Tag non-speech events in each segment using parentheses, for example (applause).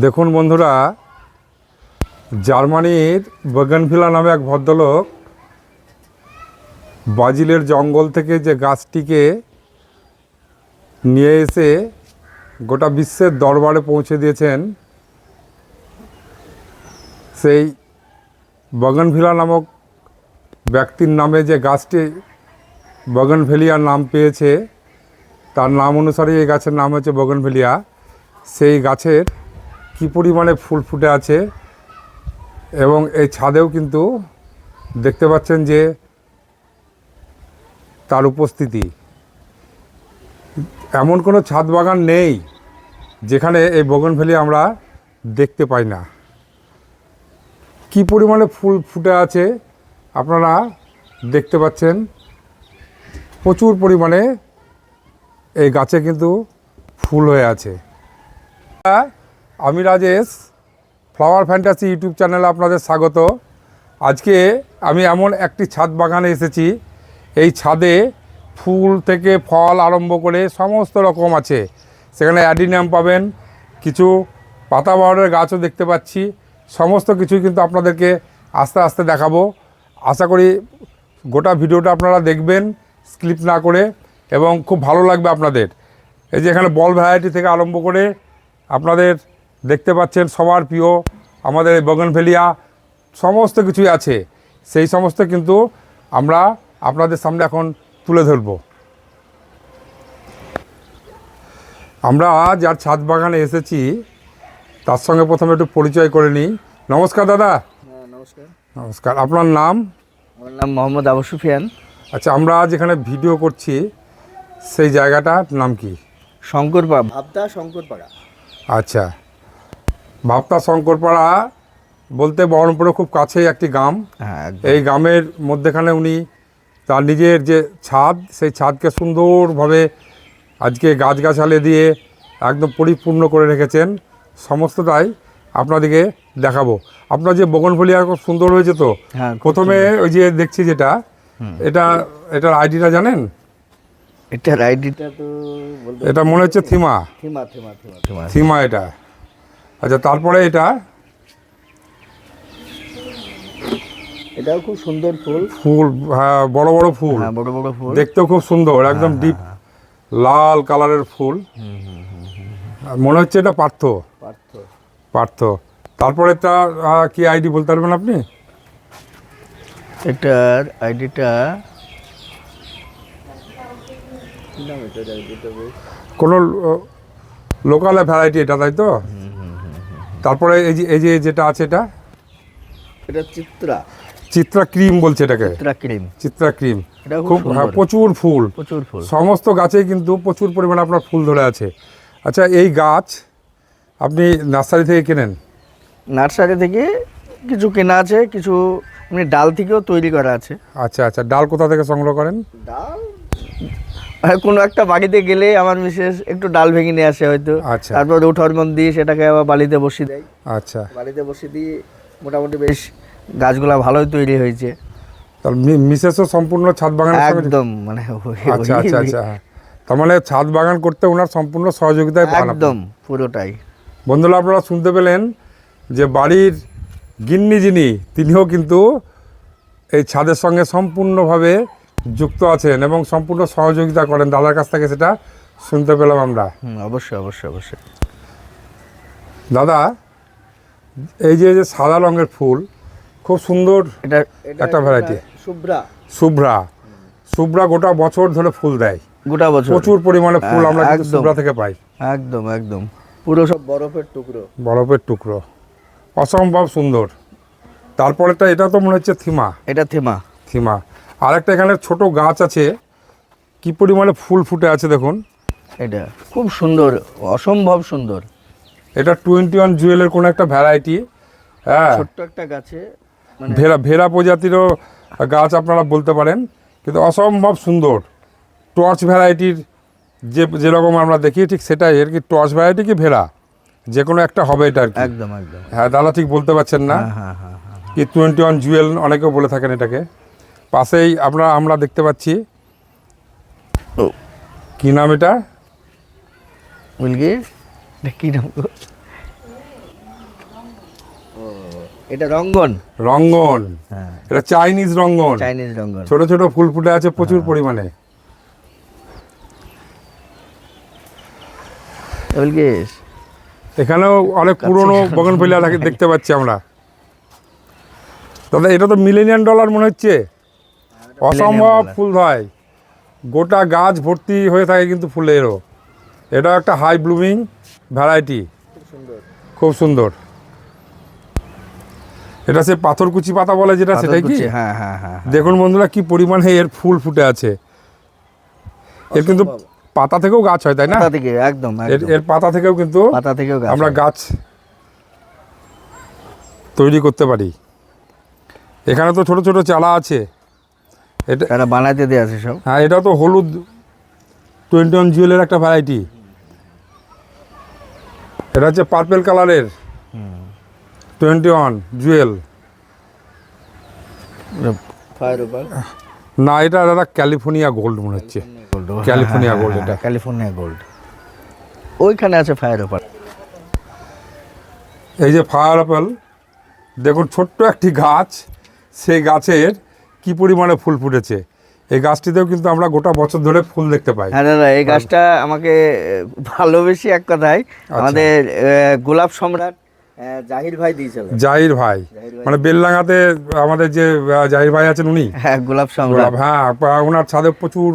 দেখুন বন্ধুরা, জার্মানির বগনভিলা নামে এক ভদ্রলোক ব্রাজিলের জঙ্গল থেকে যে গাছটিকে নিয়ে এসে গোটা বিশ্বের দরবারে পৌঁছে দিয়েছেন, সেই বগনভিলা নামক ব্যক্তির নামে যে গাছটি বগনভেলিয়া নাম পেয়েছে, তার নাম অনুসারে এই গাছের নাম হচ্ছে বগনভেলিয়া। সেই গাছের কি পরিমাণে ফুল ফুটে আছে এবং এই ছাদেও কিন্তু দেখতে পাচ্ছেন যে তার উপস্থিতি। এমন কোনো ছাদ বাগান নেই যেখানে এই বগনভেলি আমরা দেখতে পাই না। কি পরিমাণে ফুল ফুটে আছে আপনারা দেখতে পাচ্ছেন। প্রচুর পরিমাণে এই গাছে কিন্তু ফুল হয়ে আছে। আমি রাজেশ ফ্লাওয়ার ফ্যান্টাসি ইউটিউব চ্যানেলে আপনাদের স্বাগত। আজকে আমি এমন একটি ছাদ বাগানে এসেছি, এই ছাদে ফুল থেকে ফল আরম্ভ করে সমস্ত রকম আছে। সেখানে অ্যাডিনিয়াম পাবেন, কিছু পাতাবাহারের গাছও দেখতে পাচ্ছি, সমস্ত কিছুই কিন্তু আপনাদেরকে আস্তে আস্তে দেখাবো। আশা করি গোটা ভিডিওটা আপনারা দেখবেন, স্কিপ না করে, এবং খুব ভালো লাগবে আপনাদের। এই যে এখানে বল ভ্যারাইটি থেকে আরম্ভ করে আপনাদের দেখতে পাচ্ছেন সবার প্রিয় আমাদের এই বগনভেলিয়া সমস্ত কিছুই আছে। সেই সমস্ত কিন্তু আমরা আপনাদের সামনে এখন তুলে ধরব। আমরা যার ছাদ বাগানে এসেছি তার সঙ্গে প্রথমে একটু পরিচয় করে নিই। নমস্কার দাদা। হ্যাঁ নমস্কার। নমস্কার। আপনার নাম? আমার নাম মোহাম্মদ আবু সুফিয়ান। আচ্ছা আমরা যেখানে ভিডিও করছি সেই জায়গাটার নাম কি? শঙ্করপাড়া ভাবদা শঙ্করপাড়া। আচ্ছা। ভাবতা শঙ্করপাড়া বলতে বহরমপুরে খুব কাছেই একটি গ্রাম। হ্যাঁ এই গ্রামের মধ্যেখানে উনি তার নিজের যে ছাদ সেই ছাদকে সুন্দরভাবে আজকে গাছগাছালি দিয়ে একদম পরিপূর্ণ করে রেখেছেন। সমস্তটাই আপনাদেরকে দেখাবো। আপনার যে বগনফলিয়া খুব সুন্দর হয়েছে তো? হ্যাঁ প্রথমে ওই যে দেখছি যেটা এটা এটার আইডিটা জানেন? এটার আইডিটা তো এটা মনে হচ্ছে থিমা। থিমা থিমা। থিমা এটা। আচ্ছা তারপরে এটা? এটাও খুব সুন্দর ফুল। ফুল হ্যাঁ বড় বড় ফুল। হ্যাঁ বড় বড় ফুল। দেখতেও খুব সুন্দর একদম ডিপ লাল কালারের ফুল। মনে হচ্ছে এটা পার্থ। পার্থ। পার্থ। তারপরে আহ, কি আইডি বলতে পারবেন আপনি? এটার আইডিটা কোনো লোকাল ভ্যারাইটি এটা তাই তো? তারপরে এই যে এই যে যেটা আছে এটা? এটা চিত্রা। চিত্রা ক্রিম বলছে এটাকে। চিত্রা ক্রিম। চিত্রা ক্রিম। খুব হ্যাঁ, প্রচুর ফুল। প্রচুর ফুল। সমস্ত গাছেই কিন্তু প্রচুর পরিমাণে আপনার ফুল ধরে আছে। আচ্ছা এই গাছ আপনি নার্সারি থেকে কেনেন? নার্সারি থেকে কিছু কেনা আছে কিছু এমনি ডাল থেকেও তৈরি করা আছে। আচ্ছা আচ্ছা। ডাল কোথা থেকে সংগ্রহ করেন? ডাল কোনো একটা বাড়িতে গেলে আমার মিসেস একটু ডাল ভেঙে নিয়ে আসে হয়তো। আচ্ছা। তারপর উঠর মন দিয়ে সেটাকে আবার বালিতে বসিয়ে দেয়। আচ্ছা। বালিতে বসিয়ে দিয়ে মোটামুটি বেশ গাছগুলা ভালোই তৈরি হয়েছে। মিসেসও সম্পূর্ণ ছাদ সঙ্গে একদম মানে আচ্ছা আচ্ছা আচ্ছা। তার মানে ছাদ বাগান করতে ওনার সম্পূর্ণ সহযোগিতায় একদম পুরোটাই। বন্ধুরা আপনারা শুনতে পেলেন যে বাড়ির গিন্নি যিনি তিনিও কিন্তু এই ছাদের সঙ্গে সম্পূর্ণভাবে যুক্ত আছেন এবং সম্পূর্ণ সহযোগিতা করেন। দাদার কাছ থেকে সেটা শুনতে পেলাম আমরা। অবশ্যই অবশ্যই অবশ্যই। দাদা এই যে যে সাদা রঙের ফুল খুব সুন্দর এটা একটা ভ্যারাইটি শুভ্রা। শুভ্রা। শুভ্রা গোটা বছর ধরে ফুল দেয়। গোটা বছর। প্রচুর পরিমাণে ফুল আমরা কিন্তু শুভ্রা থেকে পাই। একদম একদম। পুরো সব বরফের টুকরো। বরফের টুকরো। অসম্ভব সুন্দর। তারপরেটা এটা তো মনে হচ্ছে থিমা। এটা থিমা। থিমা। আর একটা এখানে ছোট গাছ আছে। কি পরিমাণে ফুল ফুটে আছে দেখুন। এটা খুব সুন্দর অসম্ভব সুন্দর। এটা টোয়েন্টি ওয়ান জুয়েলের কোনো একটা ভ্যারাইটি। হ্যাঁ। ছোট্ট একটা গাছে মানে ভেরা ভেরা প্রজাতিরও গাছ আপনারা বলতে পারেন কিন্তু অসম্ভব সুন্দর। টর্চ ভ্যারাইটির যে যেরকম আমরা দেখি ঠিক সেটাই। আর কি টর্চ ভ্যারাইটি কি ভেরা যে কোনো একটা হবে এটা আর কি। একদম একদম। হ্যাঁ দাদা ঠিক বলতে পারছেন না। হ্যাঁ হ্যাঁ হ্যাঁ। কি টোয়েন্টি ওয়ান জুয়েল অনেকেও বলে থাকেন এটাকে। পাশেই আমরা আমরা দেখতে পাচ্ছি। ও। কি নাম এটা? কি নাম এটা রঙ্গন। রঙ্গন। হ্যাঁ। এটা চাইনিজ রঙ্গন। চাইনিজ রঙ্গন। ছোট ছোট ফুল ফুটে আছে প্রচুর পরিমাণে। এখানেও অনেক পুরনো থাকে দেখতে পাচ্ছি আমরা। দাদা এটা তো মিলেনিয়ান ডলার মনে হচ্ছে? অসম্ভব ফুল হয় গোটা গাছ ভর্তি হয়ে থাকে কিন্তু ফুলেরও। এটা একটা হাই ব্লুমিং ভ্যারাইটি খুব সুন্দর। এটা সে পাথরকুচি পাতা বলে যেটা সেটাই কি? হ্যাঁ হ্যাঁ হ্যাঁ দেখুন বন্ধুরা কি পরিমাণে এর ফুল ফুটে আছে। এর কিন্তু পাতা থেকেও গাছ হয় তাই না? পাতা থেকে একদম এর পাতা থেকেও কিন্তু পাতা থেকেও গাছ আমরা গাছ তৈরি করতে পারি। এখানে তো ছোট ছোট চালা আছে। এটা তারা বানাইতে দিয়ে আছে সব। হ্যাঁ এটা তো হলুদ টোয়েন্টি ওয়ান জুয়েলের একটা ভ্যারাইটি এটা হচ্ছে পার্পেল কালারের টোয়েন্টি ওয়ান জুয়েল না এটা দাদা ক্যালিফোর্নিয়া গোল্ড মনে হচ্ছে। ক্যালিফোর্নিয়া gold এটা। ক্যালিফোর্নিয়া গোল্ড ওইখানে আছে ফায়ার ওভার এই যে ফায়ার অ্যাপেল দেখুন ছোট্ট একটি গাছ। সেই গাছের কি পরিমাণে ফুল ফুটেছে? এই গাছটিতেও কিন্তু আমরা গোটা বছর ধরে ফুল দেখতে পাই। হ্যাঁ দাদা এই গাছটা আমাকে ভালোবেসে এক কথায় আচ্ছা। আমাদের গোলাপ সম্রাট জাহির ভাই দিয়েছিল। জাহির ভাই। মানে বেললাঙ্গাতে আমাদের যে জাহির ভাই আছেন উনি? হ্যাঁ গোলাপ সম্রাট। হ্যাঁ ওনার ছাদে প্রচুর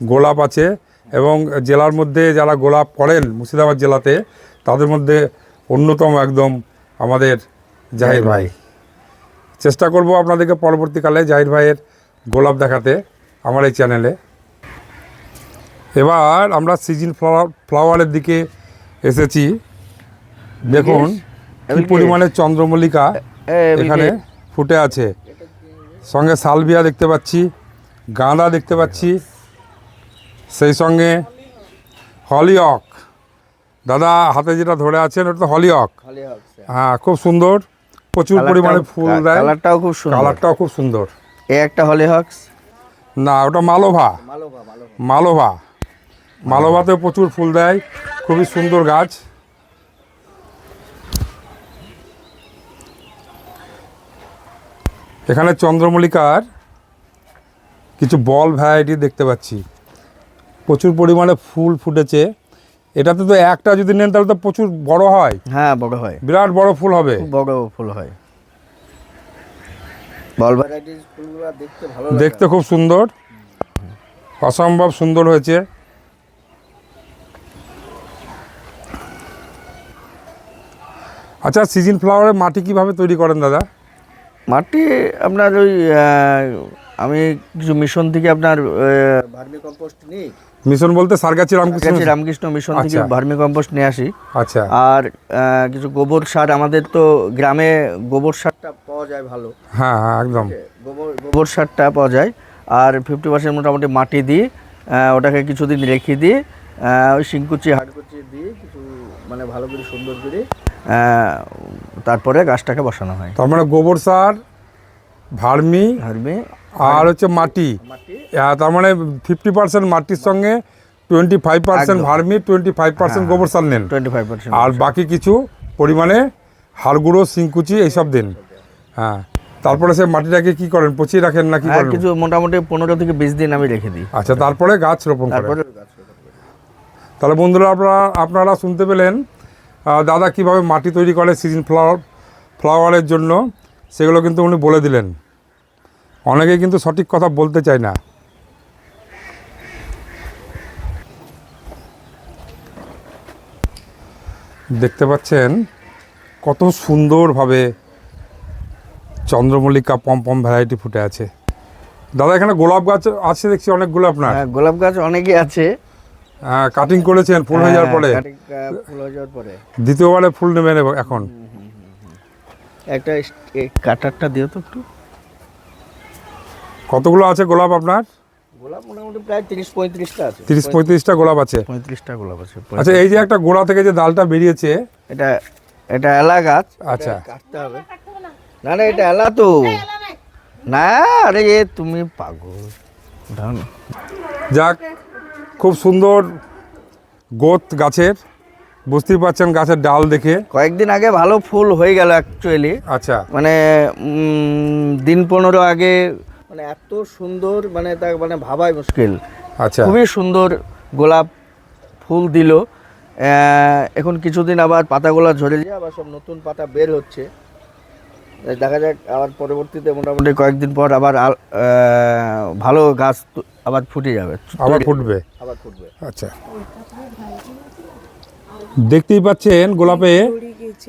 গোলাপ আছে এবং জেলার মধ্যে যারা গোলাপ করেন মুর্শিদাবাদ জেলাতে তাদের মধ্যে অন্যতম একদম আমাদের জাহির ভাই। চেষ্টা করব আপনাদেরকে পরবর্তীকালে জাহির ভাইয়ের গোলাপ দেখাতে আমার এই চ্যানেলে। এবার আমরা সিজন ফ্লাওয়ার ফ্লাওয়ারের দিকে এসেছি। দেখুন কি পরিমাণে চন্দ্রমল্লিকা এখানে ফুটে আছে। সঙ্গে সালভিয়া দেখতে পাচ্ছি গাঁদা দেখতে পাচ্ছি সেই সঙ্গে হলিয়ক দাদা হাতে যেটা ধরে আছেন ওটা তো হলিয়ক হ্যাঁ খুব সুন্দর। প্রচুর পরিমাণে ফুল দেয়। কালারটাও খুব সুন্দর। কালারটাও খুব সুন্দর। এ একটা হলি হক্স? না ওটা মালোভা। মালোভা মালোভাতেও প্রচুর ফুল দেয়। খুবই সুন্দর গাছ। এখানে চন্দ্রমল্লিকার কিছু বল ভ্যারাইটি দেখতে পাচ্ছি। প্রচুর পরিমাণে ফুল ফুটেছে। এটাতে তো একটা যদি নেন তাহলে তো প্রচুর বড় হয়। হ্যাঁ বড় হয়। বিরাট বড় ফুল হবে। বড় ফুল হয়। বল ভ্যারাইটিস ফুলগুলো দেখতে ভালো দেখতে খুব সুন্দর। অসম্ভব সুন্দর হয়েছে। আচ্ছা সিজন ফ্লাওয়ারের মাটি কীভাবে তৈরি করেন দাদা? মাটি আপনার ওই আমি কিছু মিশন থেকে আপনার ভার্মি কম্পোস্ট নিই। মিশন বলতে সারগাছি রামকৃষ্ণ রামকৃষ্ণ মিশন থেকে আচ্ছা। ভার্মি কম্পোস্ট নিয়ে আসি। আচ্ছা। আর কিছু গোবর সার আমাদের তো গ্রামে গোবর সারটা পাওয়া যায় ভালো। হ্যাঁ হ্যাঁ একদম। গোবর গোবর সারটা পাওয়া যায়। আর ফিফটি পার্সেন্ট মোটামুটি মাটি দিই আহ, ওটাকে কিছুদিন রেখে দিই ওই শিংকুচি হাড়কুচি দিয়ে কিছু মানে ভালো করে সুন্দর করে তারপরে গাছটাকে বসানো হয়। তার মানে গোবর সার ভার্মি ভার্মি আর হচ্ছে মাটি। তার মানে ফিফটি পার্সেন্ট মাটির সঙ্গে twenty five percent vermi twenty five percent গোবর সার নেন। টোয়েন্টি ফাইভ পার্সেন্ট আর বাকি কিছু পরিমাণে হাড়গুঁড়ো সিংকুচি এইসব দিন। হ্যাঁ তারপরে সে মাটিটাকে কি করেন? পচিয়ে রাখেন নাকি করেন? কিছু মোটামুটি পনেরো থেকে বিশ দিন আমি রেখে দিই। আচ্ছা তারপরে গাছ রোপণ করেন। তাহলে বন্ধুরা আপনারা আপনারা শুনতে পেলেন দাদা কীভাবে মাটি তৈরি করে সিজন ফ্লাওয়ার ফ্লাওয়ারের জন্য সেগুলো কিন্তু উনি বলে দিলেন। অনেকে কিন্তু সঠিক কথা বলতে চায় না। দেখতে পাচ্ছেন কত সুন্দরভাবে চন্দ্রমল্লিকা পম পম ভ্যারাইটি ফুটে আছে। দাদা এখানে গোলাপ গাছ আছে দেখছি অনেকগুলো আপনার। হ্যাঁ গোলাপ গাছ অনেকই আছে। হ্যাঁ কাটিং করেছেন ফুল হয়ে যাওয়ার পরে। হ্যাঁ, ফুল হয়ে যাওয়ার পরে। দ্বিতীয়বারে ফুল নেবেন এখন। একটা কাটারটা দিও তো একটু। কতগুলো আছে গোলাপ আপনার? গোলাপ মোটামুটি প্রায় তিরিশ পঁয়ত্রিশটা আছে। তিরিশ পঁয়ত্রিশটা গোলাপ আছে। পঁয়ত্রিশটা গোলাপ আছে আচ্ছা এই যে একটা গোড়া থেকে যে ডালটা বেরিয়েছে এটা এটা এলা গাছ। আচ্ছা। কাটতে হবে। না না এটা এলা তো। না আরে তুমি পাগল। যাক খুব সুন্দর গোত গাছের বুঝতেই পারছেন গাছের ডাল দেখে। কয়েকদিন আগে ভালো ফুল হয়ে গেল অ্যাকচুয়ালি আচ্ছা। মানে দিন পনেরো আগে মানে এত সুন্দর মানে তা মানে ভাবাই মুশকিল। আচ্ছা। খুবই সুন্দর গোলাপ ফুল দিল। এখন কিছুদিন আবার পাতাগুলো ঝরে যায় আবার সব নতুন পাতা বের হচ্ছে। দেখা যাক আবার পরবর্তীতে মোটামুটি কয়েকদিন পর আবার ভালো গাছ আবার ফুটে যাবে। আবার ফুটবে? আবার ফুটবে। আচ্ছা। দেখতেই পাচ্ছেন গোলাপে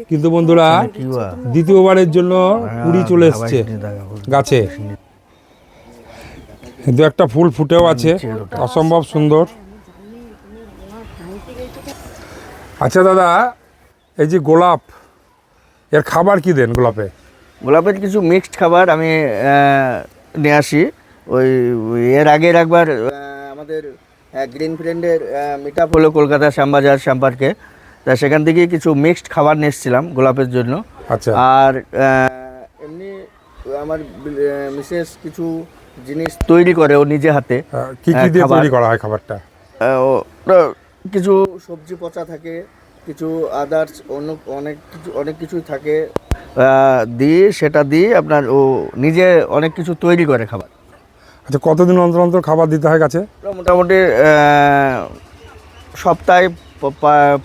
কিন্তু বন্ধুরা দ্বিতীয়বারের জন্য কুড়ি চলে হ্যাঁ, এসছে গাছে। দু একটা ফুল ফুটেও আছে। অসম্ভব সুন্দর। আচ্ছা দাদা এই যে গোলাপ এর খাবার কি দেন গোলাপে? গোলাপের কিছু মিক্সড খাবার আমি নিয়ে আসি। ওই এর আগের একবার আমাদের গ্রিন ফ্রেন্ডের মিট আপ হলো কলকাতা শ্যামবাজার শ্যামপার্কে। তা সেখান থেকে কিছু মিক্সড খাবার নিয়ে এসেছিলাম গোলাপের জন্য। আচ্ছা। আর এমনি আমার মিসেস কিছু জিনিস তৈরি করে ও নিজে হাতে। কি কি দিয়ে তৈরি করা হয় খাবারটা? কিছু সবজি পচা থাকে কিছু আদার্স অন্য অনেক কিছু অনেক কিছুই থাকে। দিয়ে সেটা দিয়ে আপনার ও নিজে অনেক কিছু তৈরি করে খাবার। আচ্ছা কতদিন অন্তর অন্তর খাবার দিতে হয় গাছে? মোটামুটি সপ্তাহে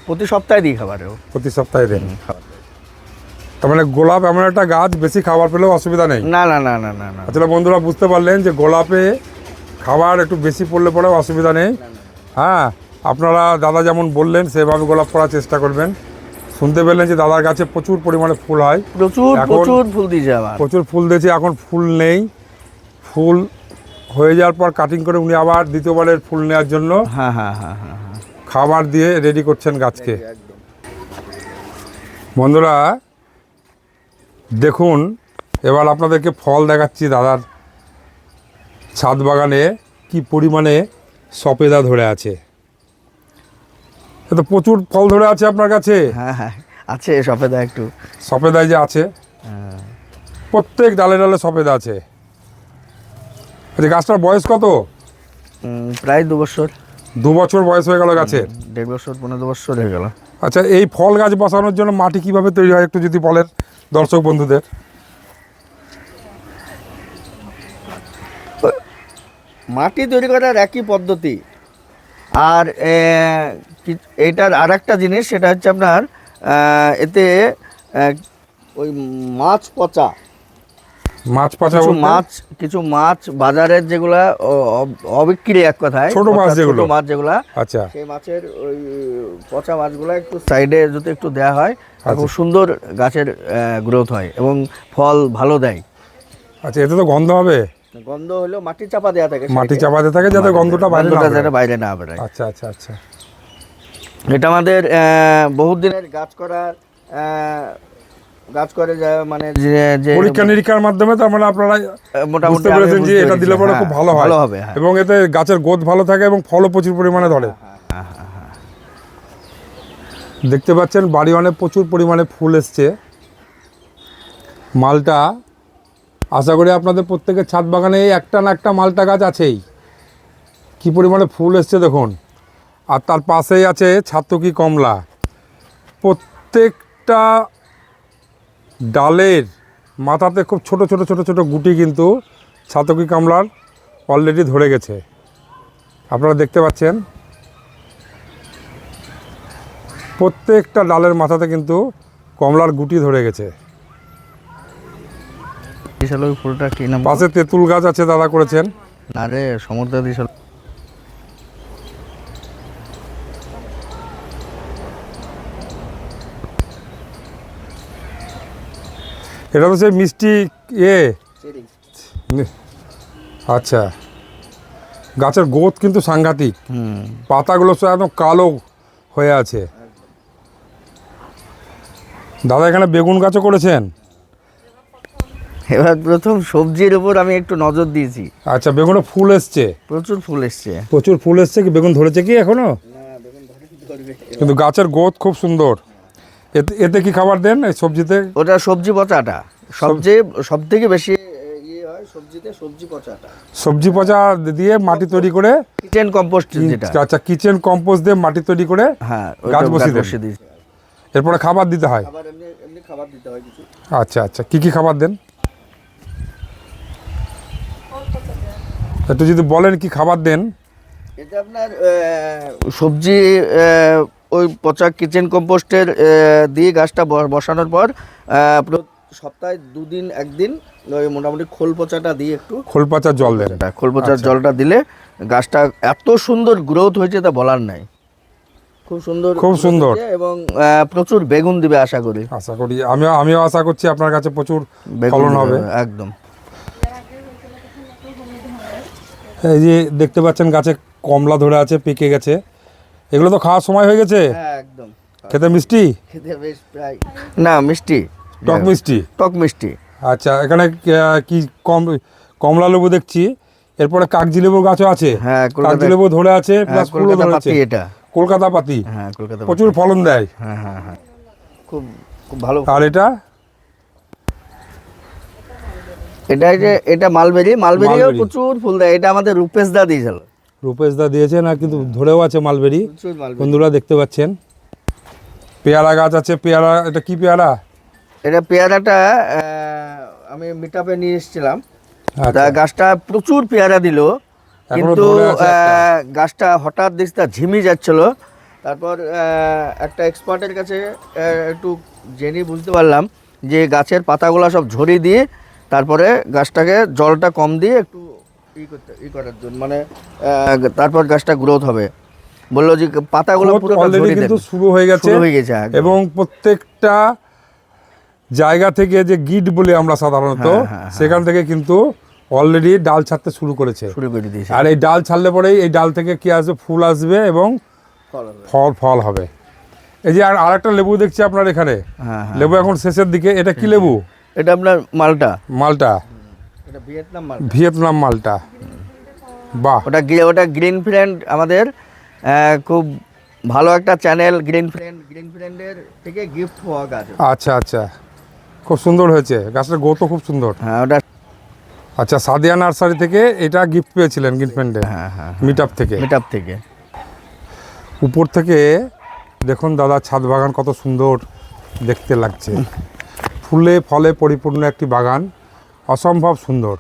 প্রতি সপ্তাহে দিই খাবারেও প্রতি সপ্তাহে দেন। তার মানে গোলাপ এমন একটা গাছ বেশি খাবার পেলেও অসুবিধা নেই। না না না না না আসলে বন্ধুরা বুঝতে পারলেন যে গোলাপে খাবার একটু বেশি পড়লে পরেও অসুবিধা নেই। হ্যাঁ আপনারা দাদা যেমন বললেন সেভাবে গোলাপ করার চেষ্টা করবেন। শুনতে পেলেন যে দাদার গাছে প্রচুর পরিমাণে ফুল হয়। প্রচুর প্রচুর ফুল দিয়েছে প্রচুর ফুল দিয়েছে এখন ফুল নেই। ফুল হয়ে যাওয়ার পর কাটিং করে উনি আবার দ্বিতীয়বারের ফুল নেওয়ার জন্য হ্যাঁ হ্যাঁ হ্যাঁ হ্যাঁ হ্যাঁ। খাবার দিয়ে রেডি করছেন গাছকে। বন্ধুরা দেখুন এবার আপনাদেরকে ফল দেখাচ্ছি দাদার ছাদ বাগানে কি পরিমাণে সপেদা ধরে আছে। তো প্রচুর ফল ধরে আছে আপনার কাছে? হ্যাঁ হ্যাঁ আছে সপেদা একটু। সপেদায় যে আছে? হ্যাঁ। প্রত্যেক ডালে ডালে সপেদা আছে। আচ্ছা গাছটার বয়স কত? প্রায় দু বছর। দু বছর বয়স হয়ে গেল গাছের দেড় বছর পনেরো বছর হয়ে গেল। আচ্ছা এই ফল গাছ বসানোর জন্য মাটি কীভাবে তৈরি হয় একটু যদি বলেন? দর্শক বন্ধুদের। মাটি তৈরি করার একই পদ্ধতি। আর এটার আর একটা জিনিস, সেটা হচ্ছে আপনার এতে ওই মাছ পচা। মাছ পাচা কিছু মাছ কিছু মাছ বাজারের যেগুলা অবিক্রি এক কথায় ছোট মাছ যেগুলো। মাছ যেগুলা আচ্ছা সেই মাছের ওই পচা মাছগুলো একটু সাইডে যদি একটু দেওয়া হয় আচ্ছা। খুব সুন্দর গাছের গ্রোথ হয় এবং ফল ভালো দেয় আচ্ছা এতে তো গন্ধ হবে গন্ধ হলেও মাটি চাপা দেওয়া থাকে মাটি এ। চাপাতে থাকে যাতে গন্ধটা বাইরে না। যাতে বাইরে না বেরোয় আচ্ছা আচ্ছা আচ্ছা এটা আমাদের বহুত দিনের গাছ করার গাছ করে যা মানে যে পরীক্ষা নিরীক্ষার মাধ্যমে তার মানে আপনারা মোটামুটি পেরেছেন যে এটা দিলে পরে হ্যাঁ, খুব ভালো হয়। ভালো হবে হ্যাঁ। এবং এতে গাছের গোদ ভালো থাকে এবং ফলও প্রচুর পরিমাণে ধরে। হ্যাঁ। দেখতে পাচ্ছেন বাড়ি অনেক প্রচুর পরিমাণে ফুল এসছে। মালটা আশা করি আপনাদের প্রত্যেকের ছাদ বাগানে একটা না একটা মালটা গাছ আছেই। কি পরিমাণে ফুল এসছে দেখুন। আর তার পাশেই আছে ছাতকি কমলা। প্রত্যেকটা ডালের মাথাতে খুব ছোট ছোট ছোট ছোট গুটি কিন্তু ছাতকি কমলার অলরেডি ধরে গেছে। আপনারা দেখতে পাচ্ছেন? প্রত্যেকটা ডালের মাথাতে কিন্তু কমলার গুটি ধরে গেছে। পাশে তেঁতুল গাছ আছে দাদা করেছেন। না রে সমুদ্র বিশাল। এটা তো সেই মিষ্টি ইয়ে আচ্ছা। গাছের গোদ কিন্তু সাংঘাতিক। হুম। পাতাগুলো সব একদম কালো হয়ে আছে। দাদা এখানে বেগুন গাছও করেছেন? এবার প্রথম সবজির উপর আমি একটু নজর দিয়েছি। আচ্ছা বেগুনে ফুল এসছে। প্রচুর ফুল এসছে। প্রচুর ফুল এসছে কি? বেগুন ধরেছে কি এখনও? কিন্তু গাছের গোদ খুব সুন্দর। এতে এতে কি খাবার দেন এই সবজিতে? ওটা সবজি পচাটা। সবজি সব থেকে বেশি ইয়ে হয় সবজিতে সবজি পচাটা। সবজি পচা দিয়ে মাটি তৈরি করে কিচেন কম্পোস্ট যেটা। আচ্ছা কিচেন কম্পোস্ট দিয়ে মাটি তৈরি করে হ্যাঁ গাছ বসিয়ে দিয়েছি। এরপরে খাবার দিতে হয়? খাবার দিতে হয় কিছু। আচ্ছা আচ্ছা কি কি খাবার দেন? একটু যদি বলেন কি খাবার দেন। এটা আপনার সবজি ওই পচা কিচেন কম্পোস্টের দিয়ে গাছটা বসানোর পর সপ্তাহে দুদিন একদিন ওই মোটামুটি খোল পচাটা দিয়ে একটু খোল পচার জল দেন। খোল পচার জলটা দিলে গাছটা এত সুন্দর গ্রোথ হয়েছে তা বলার নাই। খুব সুন্দর খুব সুন্দর। এবং প্রচুর বেগুন দিবে আশা করি। আশা করি। আমিও আমিও আশা করছি আপনার কাছে প্রচুর বেগুন ফলন হবে। একদম। এই যে দেখতে পাচ্ছেন গাছে কমলা ধরে আছে পেকে গেছে। এগুলো তো খাওয়ার সময় হয়ে গেছে? হ্যাঁ একদম। খেতে মিষ্টি? খেতে বেশ প্রায়। না মিষ্টি। টক মিষ্টি? টক মিষ্টি। আচ্ছা এখানে কি কম কমলা লেবু দেখছি। এরপরে কাগজি লেবু গাছও আছে। হ্যাঁ, কাগজি লেবু ধরে আছে হ্যাঁ, প্লাস ফুলও কলকাতা ধরেছে। পাতি এটা। কলকাতা পাতি? হ্যাঁ কলকাতা প্রচুর ফলন দেয়। হ্যাঁ হ্যাঁ হ্যাঁ। খুব খুব ভালো আর এটা? এটা যে এটা মালবেরি। মালবেরিও প্রচুর ফুল দেয়। এটা আমাদের রূপেশ দা দিয়েছিল। রূপেশ দা দিয়েছেন আর কিন্তু ধরেও আছে মালবেরি। বন্ধুরা দেখতে পাচ্ছেন। পেয়ারা গাছ আছে পেয়ারা এটা কি পেয়ারা? এটা পেয়ারাটা আমি মিটাপে নিয়ে এসেছিলাম। তা আচ্ছা গাছটা প্রচুর পেয়ারা দিল। কিন্তু গাছটা হঠাৎ দেখছি ঝিমি যাচ্ছিল। তারপর একটা এক্সপার্টের কাছে একটু জেনে বুঝতে পারলাম যে গাছের পাতাগুলো সব ঝরিয়ে দিয়ে তারপরে গাছটাকে জলটা কম দিয়ে একটু ই করতে ই করার জন্য মানে তারপর গাছটা গ্রোথ হবে। বলল যে পাতাগুলো পুরো অলরেডি কিন্তু শুরু হয়ে গেছে। হয়ে গেছে এবং প্রত্যেকটা জায়গা থেকে যে গিট বলে আমরা সাধারণত হ্যাঁ, হ্যাঁ, হ্যাঁ। সেখান থেকে কিন্তু অলরেডি ডাল ছাড়তে শুরু করেছে। শুরু করে দিয়েছে। আর এই ডাল ছাড়লে পরেই এই ডাল থেকে কি আসবে? ফুল আসবে এবং ফল ফল হবে। এই যে আর আরেকটা লেবু দেখছি আপনার এখানে। হ্যাঁ হ্যাঁ। লেবু এখন শেষের দিকে। এটা কি লেবু? এটা আপনার মালটা। মালটা। এটা ভিয়েতনাম মাল ভিয়েতনাম মালটা। বাহ। ওটা গ্রি- ওটা গ্রিন ফ্রেন্ড আমাদের খুব ভালো একটা চ্যানেল গ্রিন ফ্রেন্ড গ্রিন ফ্রেন্ডের থেকে গিফট হওয়া গাছ আচ্ছা আচ্ছা। খুব সুন্দর হয়েছে। গাছটার গ্রোথও খুব সুন্দর। হ্যাঁ ওটা আচ্ছা সাদিয়া নার্সারি থেকে এটা গিফট পেয়েছিলেন গ্রিন ফ্রেন্ডে হ্যাঁ হ্যাঁ মিট আপ থেকে? মিটআপ থেকে। উপর থেকে দেখুন দাদা ছাদ বাগান কত সুন্দর দেখতে লাগছে। ফুলে ফলে পরিপূর্ণ একটি বাগান। অসম্ভব সুন্দর।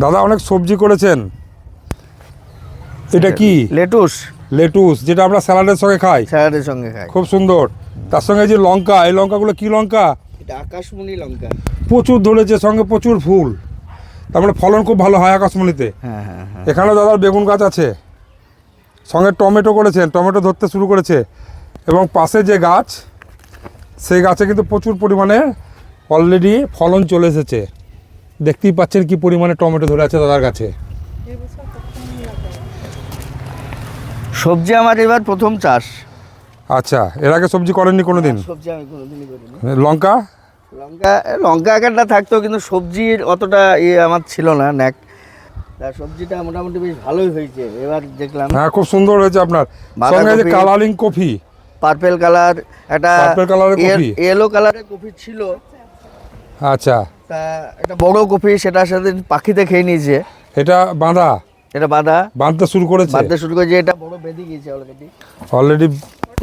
দাদা অনেক সবজি করেছেন। এটা কি? লেটুস। লেটুস যেটা আমরা স্যালাডের সঙ্গে খাই। স্যালাডের সঙ্গে খাই। খুব সুন্দর। তার সঙ্গে যে লঙ্কা এই লঙ্কাগুলো কি লঙ্কা? এটা আকাশমণি লঙ্কা। প্রচুর ধরেছে সঙ্গে প্রচুর ফুল। তার মানে ফলন খুব ভালো হয় আকাশমণিতে। হ্যাঁ হ্যাঁ হ্যাঁ। এখানে দাদার বেগুন গাছ আছে। সঙ্গে টমেটো করেছেন টমেটো ধরতে শুরু করেছে। এবং পাশে যে গাছ সেই গাছে কিন্তু প্রচুর পরিমাণে অলরেডি ফলন চলে এসেছে। দেখতেই পাচ্ছেন কি পরিমাণে টমেটো ধরে আছে দাদার কাছে সবজি আমার এবার প্রথম চাষ। আচ্ছা এর আগে সবজি করেননি কোনো দিন সবজি আমি কোনোদিনই করিনি। লঙ্কা? লঙ্কা লঙ্কা আকারটা থাকতো কিন্তু সবজির অতটা ইয়ে আমার ছিল না ন্যাক। তা সবজিটা মোটামুটি বেশ ভালোই হয়েছে। এবার দেখলাম হ্যাঁ খুব সুন্দর হয়েছে আপনার। সঙ্গে যে কালারিং কফি। পার্পেল কালার একটা Purple colour এর কপি? ইয়েলো কালারের কপি ছিল। আচ্ছা। তা একটা বড় কপি সেটার সাথে পাখিতে খেয়ে নিয়েছে। এটা বাঁধা? এটা বাঁধা। বাঁধতে শুরু করেছে? বাঁধতে শুরু করেছে এটা বড় বেঁধে গিয়েছে অলরেডি অলরেডি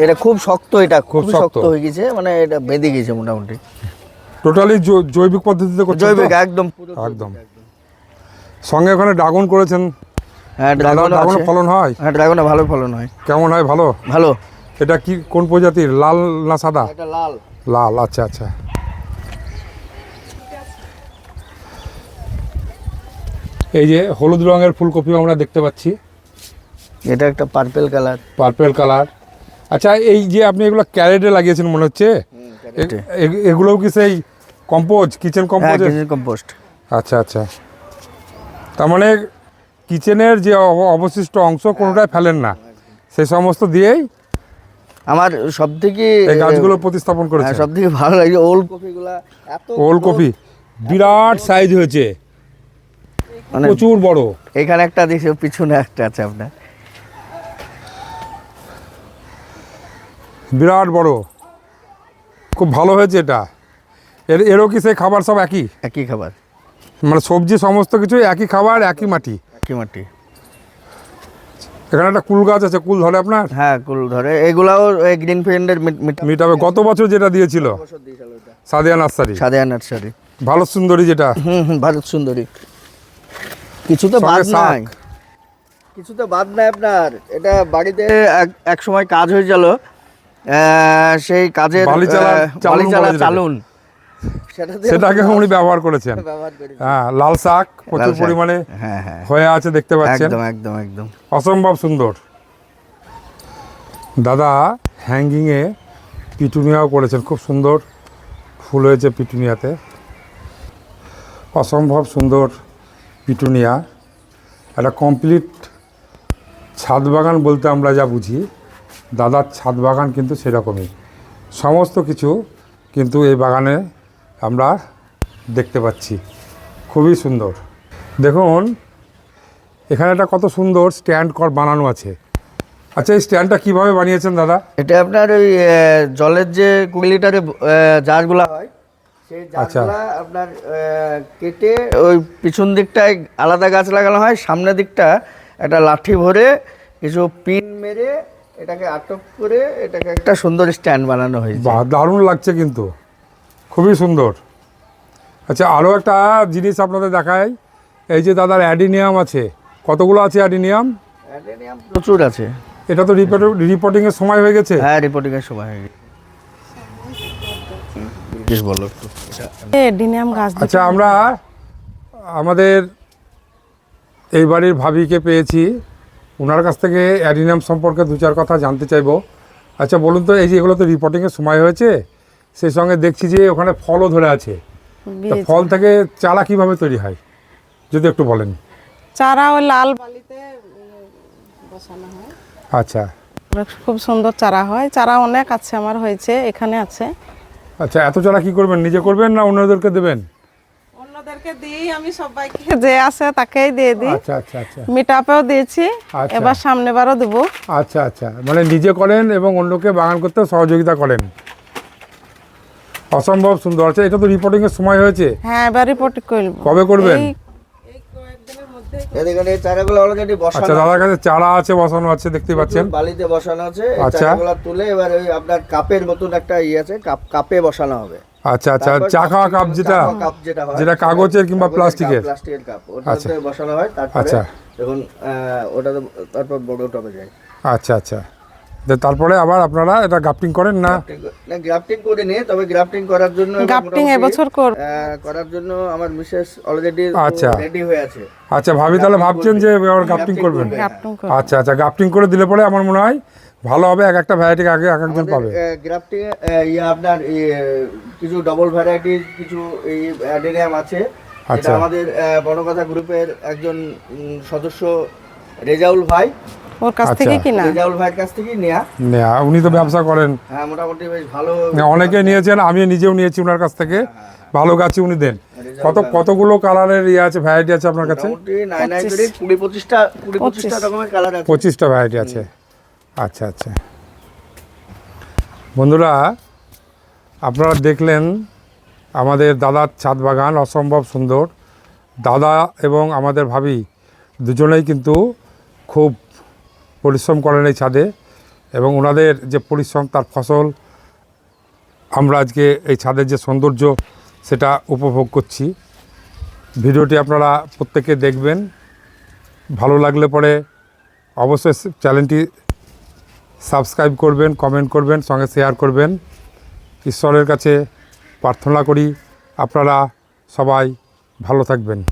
এটা খুব শক্ত এটা খুব। শক্ত হয়ে গেছে মানে এটা বেঁধে গেছে মোটামুটি। টোটালি জৈবিক পদ্ধতিতে করছেন জৈবিক একদম। একদম। সঙ্গে ওখানে ড্রাগন করেছেন। হ্যাঁ ড্রাগন ড্রাগন ফলন হয়? হ্যাঁ ড্রাগনে ভালো ফলন হয়। কেমন হয় ভালো? ভালো। এটা কি কোন প্রজাতির? লাল না সাদা? এটা লাল। লাল আচ্ছা আচ্ছা। এই যে হলুদ রঙের ফুলকপি আমরা দেখতে পাচ্ছি। এটা একটা পার্পেল কালার। Purple colour. আচ্ছা এই যে আপনি এগুলো ক্যারেটে লাগিয়েছেন মনে হচ্ছে? এগুলোও কি সেই compose kitchen compose kitchen compost আচ্ছা আচ্ছা। তার মানে কিচেনের যে অবশিষ্ট অংশ কোনোটাই ফেলেন না। সেই সমস্ত দিয়েই আমার সব থেকে গাছগুলো প্রতিস্থাপন হ্যাঁ, করেছে সব থেকে ভালো লাগে ওল কপিগুলা ওল্ড কপি বিরাট সাইজ হয়েছে। মানে প্রচুর বড়। এখানে একটা দেখে পিছনে একটা আছে আপনার। বিরাট বড়। খুব ভালো হয়েছে এটা। এর এরও কি সেই খাবার সব একই? একই খাবার। মানে সবজি সমস্ত কিছু একই খাবার একই মাটি? একই মাটি। এখানে একটা কুল গাছ আছে কুল ধরে আপনার? হ্যাঁ কুল ধরে। এগুলাও গ্রিন ফ্রেন্ডের মিট হবে গত বছর যেটা দিয়েছিল? সাদিয়া নার্সারি। সাদেয়া নার্সারি। ভালো সুন্দরী যেটা? হুম হুম ভারত সুন্দরী। কিছু তো বাদ নাই। কিছু তো বাদ নাই আপনার। এটা বাড়িতে এক সময় কাজ হয়ে গেল। সেই বালি চালুন সেটাকে উনি (laughs) ব্যবহার করেছেন। হ্যাঁ লাল শাক প্রচুর পরিমাণে হ্যাঁ হ্যাঁ। হয়ে আছে দেখতে পাচ্ছেন। একদম একদম একদম। অসম্ভব সুন্দর। দাদা হ্যাঙ্গিংয়ে পিটুনিয়াও করেছেন। খুব সুন্দর ফুল হয়েছে পিটুনিয়াতে। অসম্ভব সুন্দর পিটুনিয়া। একটা কমপ্লিট ছাদ বাগান বলতে আমরা যা বুঝি। দাদার ছাদ বাগান কিন্তু সেরকমই। সমস্ত কিছু কিন্তু এই বাগানে আমরা দেখতে পাচ্ছি। খুবই সুন্দর। দেখুন এখানে একটা কত সুন্দর স্ট্যান্ড কর বানানো আছে। আচ্ছা এই স্ট্যান্ডটা কীভাবে বানিয়েছেন দাদা? এটা আপনার ওই জলের যে কুড়ি লিটারের জারগুলো হয় সেই আচ্ছা। জারগুলা আপনার কেটে ওই পিছন দিকটায় আলাদা গাছ লাগানো হয় সামনের দিকটা একটা লাঠি ভরে কিছু পিন মেরে এটাকে আটক করে এটাকে একটা সুন্দর স্ট্যান্ড বানানো হয়েছে। বাহ দারুণ লাগছে কিন্তু। খুবই সুন্দর। আচ্ছা আরও একটা জিনিস আপনাদের দেখায় এই যে দাদার অ্যাডিনিয়াম আছে। কতগুলো আছে অ্যাডিনিয়াম? অ্যাডেনিয়াম প্রচুর আছে। এটা তো রিপোর্ট রিপোর্টিংয়ের সময় হয়ে গেছে? হ্যাঁ রিপোর্টিং এর সময় হয়ে গেছে। বলো একটু। ডিনিয়াম গাছ আচ্ছা আমরা আমাদের এই বাড়ির ভাবিকে পেয়েছি। ওনার কাছ থেকে অ্যাডিনিয়াম সম্পর্কে দু চার কথা জানতে চাইব। আচ্ছা বলুন তো এই যে এগুলো তো রিপোর্টিংয়ের সময় হয়েছে সেই সঙ্গে দেখছি যে ওখানে ফলও ধরে আছে। ফল থেকে চারা কীভাবে তৈরি হয়? যদি একটু বলেন। চারা ওই লাল বালিতে বসানো হয়। আচ্ছা। খুব সুন্দর চারা হয়। চারা অনেক আছে আমার হয়েছে এখানে আছে। আচ্ছা এত চারা কি করবেন? নিজে করবেন না অন্যদেরকে দেবেন? দিই আমি সবাইকে। যে আছে তাকেই দিয়ে দিই। আচ্ছা আচ্ছা আচ্ছা। মিটাপেও দিয়েছি। আচ্ছা। এবার সামনেবারও দেবো। আচ্ছা আচ্ছা। মানে নিজে করেন এবং অন্যকে বাগান করতে সহযোগিতা করেন। অসম্ভব সুন্দর। আচ্ছা এটা তো রিপোর্টিংয়ের সময় হয়েছে। হ্যাঁ এবার রিপোর্ট করব কবে করবেন? আচ্ছা দাদার কাছে চারা আছে বসানো আছে দেখতে পাচ্ছেন। বালিতে বসানো আছে। চারাগুলো তুলে এবার ওই আপনার কাপের মতন একটা ইয়ে আছে কাপ কাপে বসানো হবে। আচ্ছা আচ্ছা চা খাওয়া কাপ যেটা যেটা কাগজের কিংবা প্লাস্টিকের। প্লাস্টিকের কাপ। আচ্ছা। ওটাতে বসানো হয় তারপরে আচ্ছা। দেখুন আহ, ওটা তো তারপর বড় টবে যায়। আচ্ছা আচ্ছা। তারপরে আবার আপনারা এটা গাফটিং করেন না? না গ্রাফটিং করে নিয়ে তবে গ্রাফটিং করার জন্য গ্রাফটিং এবছর। আহ, করার জন্য আমার মিসেস অলরেডি আচ্ছা। রেডি হয়ে আছে। আচ্ছা ভাবি তাহলে ভাবছেন যে এবার গাফটিং করবেন। আচ্ছা আচ্ছা গ্রাফটিং করে দিলে পরে আমার মনে হয় ভালো হবে এক একটা ভ্যারাইটি আগে এক একজন পাবে। গ্রাফটিং ইয়ে আপনার কিছু ডবল ভ্যারাইটির কিছু এই অ্যাডেনিয়াম আছে। আচ্ছা। এটা আমাদের বড় কথা গ্রুপের একজন সদস্য রেজাউল ভাই। ওর কাছ আচ্ছা। থেকে কিনা? রেজাউল ভাইয়ের কাছ থেকেই নেয়া। না, উনি তো ব্যবসা করেন। হ্যাঁ মোটামুটি বেশ ভালো অনেকে নিয়েছেন আমি নিজেও নিয়েছি ওনার কাছ থেকে। ভালো গাছই উনি দেন। কত কতগুলো কালারের ইয়ে আছে ভ্যারাইটি আছে আপনার কাছে? মোটামুটি নাই নাই করে কুড়ি পঁচিশটা কুড়ি পঁচিশটা রকমের কালার আছে। পঁচিশটা ভ্যারাইটি আছে। আচ্ছা আচ্ছা। বন্ধুরা, আপনারা দেখলেন আমাদের দাদার ছাদ বাগান অসম্ভব সুন্দর। দাদা এবং আমাদের ভাবি দুজনেই কিন্তু খুব পরিশ্রম করেন এই ছাদে এবং ওনাদের যে পরিশ্রম, তার ফসল, আমরা আজকে এই ছাদের যে সৌন্দর্য, সেটা উপভোগ করছি। ভিডিওটি আপনারা প্রত্যেকে দেখবেন। ভালো লাগলে পরে অবশ্যই চ্যানেলটি সাবস্ক্রাইব করবেন কমেন্ট করবেন, সঙ্গে শেয়ার করবেন। ঈশ্বরের কাছে প্রার্থনা করি, আপনারা সবাই ভালো থাকবেন।